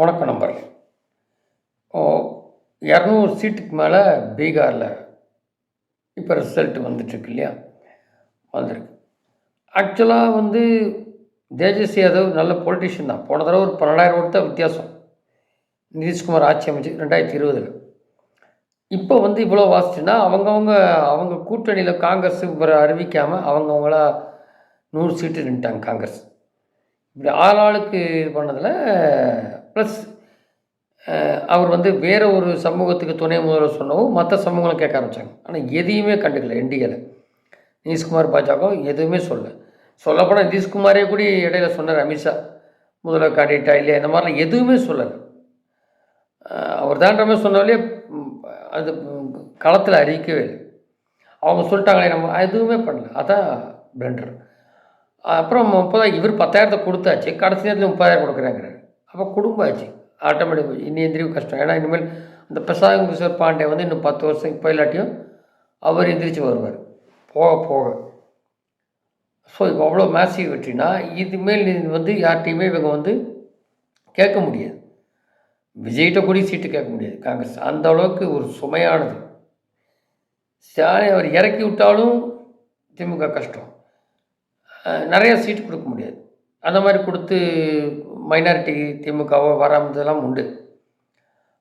வணக்கம் நம்பர் ஓ இரநூறு சீட்டுக்கு மேலே பீகாரில் இப்போ ரிசல்ட் வந்துட்டுருக்கு இல்லையா? வந்திருக்கு. ஆக்சுவலாக வந்து தேஜஸ்வி யாதவ் நல்ல பொலிட்டிஷியன் தான். போன தடவை ஒரு பன்னெண்டாயிரம் ஓட்டு தான் வித்தியாசம். நிதிஷ்குமார் ஆட்சி அமைச்சு ரெண்டாயிரத்தி இருபதில். இப்போ வந்து இவ்வளோ வாசிச்சுன்னா அவங்கவுங்க அவங்க கூட்டணியில் காங்கிரஸ் இவரை அறிவிக்காமல் அவங்கவுங்களா நூறு சீட்டு நின்ட்டாங்க காங்கிரஸ். இப்படி ஆள் ஆளுக்கு இது பண்ணதில் ப்ளஸ் அவர் வந்து வேறு ஒரு சமூகத்துக்கு துணை முதல்வர் சொன்னவும் மற்ற சமூகங்களும் கேட்க ஆரம்பித்தாங்க ஆனால் எதையுமே கண்டுக்கல என்டிஏல நிதிஷ்குமார் பாஜக எதுவுமே சொல்ல சொல்லப்போனால் நிதிஷ்குமாரே கூட இடையில சொன்னார் அமித்ஷா முதல்வர் காட்டிட்டா இல்லையா? இந்த மாதிரிலாம் எதுவுமே சொல்லலை. அவர் தான்ற மாதிரி சொன்னாலே அது களத்தில் அறிவிக்கவே இல்லை. அவங்க சொல்லிட்டாங்களே நம்ம எதுவுமே பண்ணல. அதான் பிளண்டர் அப்புறம் முப்பதாயிரம் இவர் பத்தாயிரத்தை கொடுத்தாச்சு. கடைசி நேரத்தில் முப்பதாயிரம் கொடுக்குறாங்க அப்போ குடும்பம் ஆச்சு ஆட்டோமேட்டிக் இனி எந்திரிக்கும் கஷ்டம். ஏன்னா இனிமேல் இந்த பிரசாத் கிஷோர் பாண்டே வந்து இன்னும் பத்து வருஷம் இப்போ இல்லாட்டியும் அவர் எந்திரிச்சு வருவார். போக போக. ஸோ இப்போ அவ்வளோ மேசிவ் வெற்றினா இதுமேல் இது வந்து யார்கிட்டையுமே இவங்க வந்து கேட்க முடியாது. விஜய்கிட்ட கூட சீட்டு கேட்க முடியாது. காங்கிரஸ் அந்த அளவுக்கு ஒரு சுமையானது. ஸ்டாலின் அவர் இறக்கி விட்டாலும் திமுக கஷ்டம். நிறையா நிறைய சீட்டு கொடுக்க முடியாது. அந்த மாதிரி கொடுத்து மைனாரிட்டி திமுகவோ வராமதெல்லாம் உண்டு.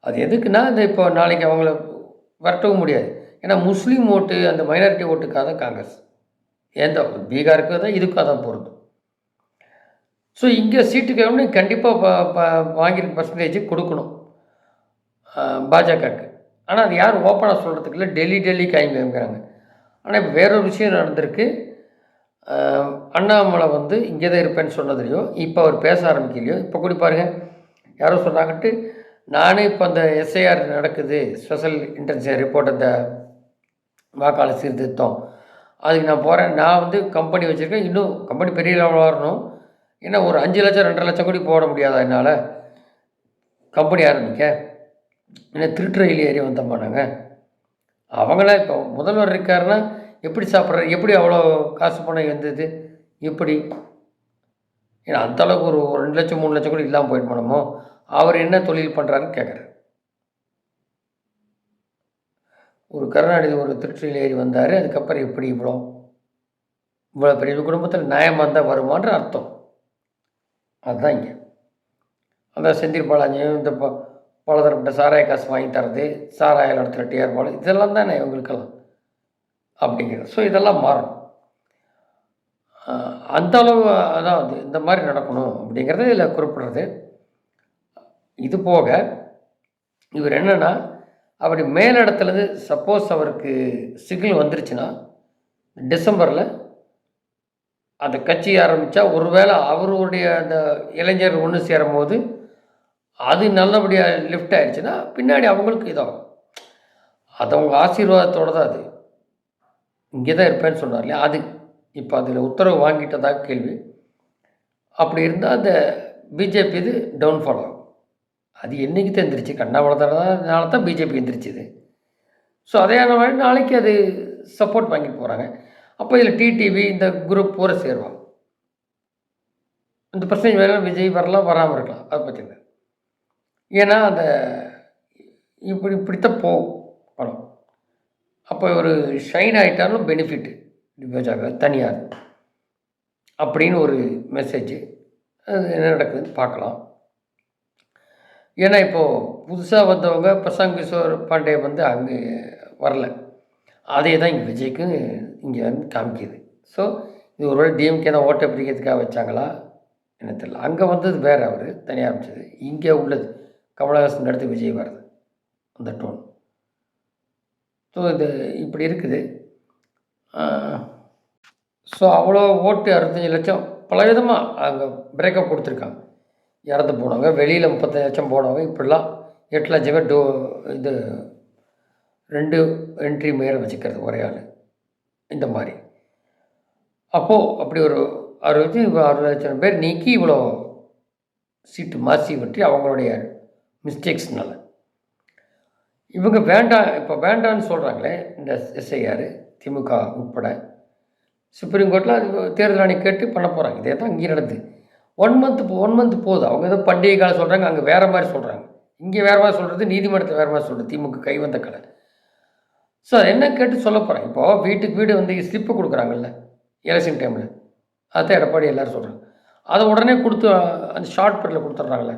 அது எதுக்குன்னா இந்த இப்போ நாளைக்கு அவங்கள விரட்டவும் முடியாது. ஏன்னா முஸ்லீம் ஓட்டு அந்த மைனாரிட்டி ஓட்டுக்காக தான் காங்கிரஸ். எந்த பீகாருக்கு தான் இதுக்காக தான் பொருந்தும். ஸோ இங்கே சீட்டு கேட்கணும் கண்டிப்பாக ப வாங்கியிருக்க பர்சன்டேஜ் கொடுக்கணும். பாஜகவுக்கு ஆனால் அது யாரும் ஓப்பனாக சொல்கிறதுக்கு இல்லை. டெல்லி டெல்லி காய்ங்கிறாங்க ஆனால் இப்போ வேறொரு விஷயம் நடந்திருக்கு. அண்ணாமலை வந்து இங்கே தான் இருப்பேன்னு சொன்னதுலையோ இப்போ அவர் பேச ஆரம்பிக்கலையோ? இப்போ கூட பாருங்கள் யாரோ சொன்னாங்கட்டு நானே இப்போ அந்த எஸ்ஐஆர் நடக்குது ஸ்பெஷல் இன்டென்சிவ் ரிப்போர்ட் அந்த வாக்காளர் சீர்திருத்தம். அதுக்கு நான் போகிறேன் நான் வந்து கம்பெனி வச்சுருக்கேன். இன்னும் கம்பெனி பெரிய லெவலில் வரணும். ஏன்னா ஒரு அஞ்சு லட்சம் ரெண்டரை லட்சம் கூட போட முடியாதா என்னால்? கம்பெனி ஆரம்பிக்க. என்ன திருட்டு ரயில் ஏறி வந்தோம்மா நாங்கள் அவங்களாம் இப்போ முதல்வர் இருக்காருன்னா எப்படி சாப்பிட்றாரு எப்படி அவ்வளோ காசு பணம் வந்தது எப்படி? ஏன்னா அந்தளவுக்கு ஒரு ஒரு ரெண்டு லட்சம் மூணு லட்சம் கூட இல்லாமல் போயிட்டு போனோமோ அவர் என்ன தொழில் பண்ணுறாருன்னு கேட்குறாரு ஒரு கருணாநிதி ஒரு திருச்சியில் ஏறி வந்தார் அதுக்கப்புறம் எப்படி இவ்வளோ? இவ்வளோ பெரிய குடும்பத்தில் நியாயமாக இருந்தால் வருமான்ற அர்த்தம். அதுதான் இங்கே. அந்த செந்தில் பாலாஜியும் இந்த ப பலதரப்பட்ட சாராய காசு வாங்கி தரது சாராய இடத்துல டிஆர் பாலு இதெல்லாம் தானே இவங்களுக்கெல்லாம். அப்படிங்கிறது ஸோ இதெல்லாம் மாறும் அந்த அளவு அதாவது இந்த மாதிரி நடக்கணும் அப்படிங்கிறத இதில் குறிப்பிடுறது. இது போக இவர் என்னென்னா அப்படி மேலிடத்துலேருந்து சப்போஸ் அவருக்கு சிக்னல் வந்துருச்சுன்னா டிசம்பரில் அந்த கட்சி ஆரம்பித்தா ஒருவேளை அவருடைய அந்த இளைஞர் ஒன்று சேரும் போது அது நல்லபடியாக லிஃப்ட் ஆயிடுச்சுன்னா பின்னாடி அவங்களுக்கு இதாகும். அது அவங்க ஆசீர்வாதத்தோடு தான் அது. இங்கே தான் இருப்பேன்னு சொன்னார் இல்லையா? அது இப்போ அதில் உத்தரவு வாங்கிட்டதாக கேள்வி. அப்படி இருந்தால் அந்த பிஜேபி இது டவுன்ஃபால் ஆகும். அது என்றைக்கு தான் எந்திரிச்சு கண்ணாமலத்தினால தான் பிஜேபி எந்திரிச்சுது. ஸோ அதே மாதிரி நாளைக்கு அது சப்போர்ட் வாங்கிட்டு போகிறாங்க அப்போ இதில் டிடிவி இந்த குரூப் பூரா சேருவாங்க. இந்த பிரச்சனை வேணால் விஜய் வரலாம் வராமல் இருக்கலாம். அதை பற்றி ஏன்னா அந்த இப்படி இப்படித்தான் போகும் படம். அப்போ ஒரு ஷைன் ஆகிட்டாலும் பெனிஃபிட்டு பாஜக தனியார் அப்படின்னு ஒரு மெசேஜ் அது என்ன நடக்குதுன்னு பார்க்கலாம். ஏன்னா இப்போது புதுசாக வந்தவங்க பிரசாந்த் கிஷோர் பாண்டே வந்து அங்கே வரல. அதே தான் இங்கே விஜய்க்கு இங்கே வந்து காமிக்கிது. ஸோ இது ஒருவேளை டிஎம்கே தான் ஓட்டை பிடிக்கிறதுக்காக வச்சாங்களா? என்ன தெரியல. அங்கே வந்தது வேறு அவர் தனியாக ஆரம்பிச்சது இங்கே உள்ளது கமலஹாசன் அடுத்து விஜய் வருது அந்த டோன் ஸோ இது இப்படி இருக்குது. ஸோ அவ்வளோ ஓட்டு அறுபத்தஞ்சி லட்சம். பல விதமாக அங்கே பிரேக்கப் கொடுத்துருக்காங்க. இறந்து போனவங்க வெளியில் முப்பத்தஞ்சு லட்சம் போனவங்க இப்படிலாம் எட்டு லட்சம் பேர் டோ இது ரெண்டு என்ட்ரி மேலே வச்சுக்கிறது ஒரே ஆள். இந்த மாதிரி. அப்போது அப்படி ஒரு அறுபத்தி அறுபது லட்சம் பேர் நீக்கி இவ்வளோ சீட்டு மாசி பற்றி அவங்களுடைய மிஸ்டேக்ஸ்னால இவங்க வேண்டாம் இப்போ வேண்டான்னு சொல்கிறாங்களே இந்த எஸ்ஐஆர் திமுக உட்பட. சுப்ரீம் கோர்ட்டில் அது தேர்தல் ஆணையம் கேட்டு பண்ண போகிறாங்க இதே தான் இங்கே நடந்து. ஒன் மந்த் ஒன் மந்த் போகுது அவங்க ஏதோ பண்டிகை காலம் சொல்கிறாங்க அங்கே வேறு மாதிரி சொல்கிறாங்க இங்கே வேறு மாதிரி சொல்கிறது நீதிமன்றத்தை வேறு மாதிரி சொல்கிறது திமுக கை வந்த கலை. ஸோ அது என்ன கேட்டு சொல்ல போகிறேன் இப்போது வீட்டுக்கு வீடு வந்து ஸ்லிப்பு கொடுக்குறாங்கல்ல எலெக்ஷன் டைமில் அதான் எடப்பாடி எல்லோரும் சொல்கிறாங்க அதை உடனே கொடுத்து அந்த ஷார்ட் பீரியடில் கொடுத்துட்றாங்களே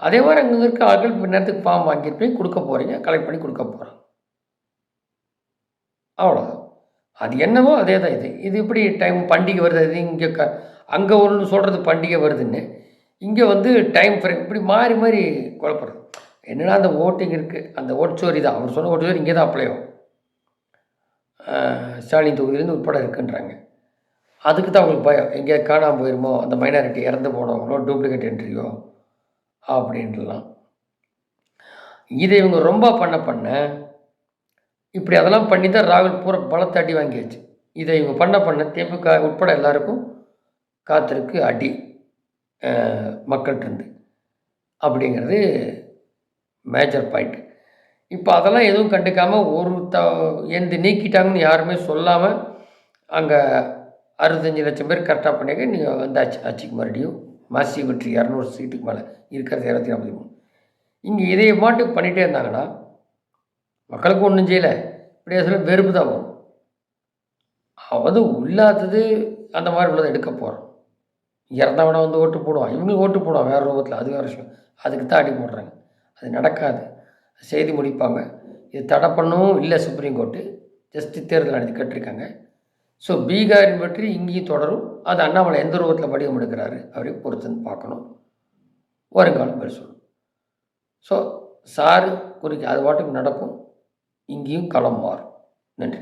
அதே மாதிரி அங்கே இருக்க ஆட்கள் இப்போ நேரத்துக்கு ஃபார்ம் வாங்கிட்டு போய் கொடுக்க போகிறீங்க கலெக்ட் பண்ணி கொடுக்க போகிறாங்க அவ்வளோதான் அது என்னவோ அதே தான் இது. இது இப்படி டைம் பண்டிகை வருது? அது இங்கே க அங்கே ஒன்று சொல்கிறது பண்டிகை வருதுன்னு. இங்கே வந்து டைம் ஃப்ரேம் இப்படி மாறி மாறி குழப்பறது. என்னன்னா அந்த ஓட்டிங் இருக்குது அந்த ஓட்சோரி தான். அவர் சொன்ன ஓட்டுச்சோரி இங்கே தான் அப்ளை ஆகும். ஸ்டாலின் தொகுதியிலேருந்து உட்பட இருக்குன்றாங்க. அதுக்கு தான் அவங்களுக்கு பயம். எங்கேயா காணாமல் போயிருமோ அந்த மைனாரிட்டி இறந்து போனவங்களோ டூப்ளிகேட் என்ட்ரியோ அப்படின்ட்டுலாம் இதை இவங்க ரொம்ப பண்ண பண்ண இப்படி அதெல்லாம் பண்ணி தான் ராகுல் பூரா பலத்தை அடி வாங்கியாச்சு. இதை இவங்க பண்ண பண்ண திமுக உட்பட எல்லாருக்கும் காத்திருக்கு அடி மக்கள்கிட்ட மக்கள்கிட்டருந்து அப்படிங்கிறது மேஜர் பாயிண்ட். இப்போ அதெல்லாம் எதுவும் கண்டுக்காமல் ஒரு த எந்த நீக்கிட்டாங்கன்னு யாருமே சொல்லாமல் அங்கே அறுபத்தஞ்சி லட்சம் பேர் கரெக்டாக பண்ணிக்க நீங்கள் வந்தாச்சு. ஆட்சிக்கு மறுபடியும் மாசி வெற்றி இரநூறு சீட்டுக்கு மேலே இருக்கிறது இரநூத்தி நாற்பத்தி மூணு இங்கே இதே மாட்டுக்கு பண்ணிகிட்டே இருந்தாங்கன்னா மக்களுக்கு ஒன்றும் செய்யலை. இப்படியே சொல்ல வெறுப்பு தான் வரும். அவது இல்லாதது அந்த மாதிரி உள்ளதை எடுக்க போகிறோம் இறந்தவனை வந்து ஓட்டு போடுவான். இவங்களுக்கு ஓட்டு போடுவான் வேறு ரூபத்தில். அது வேறு விஷயம். அதுக்கு தான் அடி போடுறாங்க. அது நடக்காது. செய்தி முடிப்பாங்க. இது தடை பண்ணவும் இல்லை சுப்ரீம் கோர்ட்டு. ஜஸ்ட்டு தேர்தல் நடத்தி கட்டிருக்காங்க. ஸோ பீகாரின் வெற்றி இங்கேயும் தொடரும். அது அண்ணாமலை எந்த ரூபத்தில் படிவம் எடுக்கிறாரு? அவரை பொறுத்துன்னு பார்க்கணும். வருங்காலம் பேர் சொல்லும் ஸோ சாரு குறிக்க அது பாட்டுக்கு நடக்கும். இங்கேயும் களம் மாறும். நன்றி.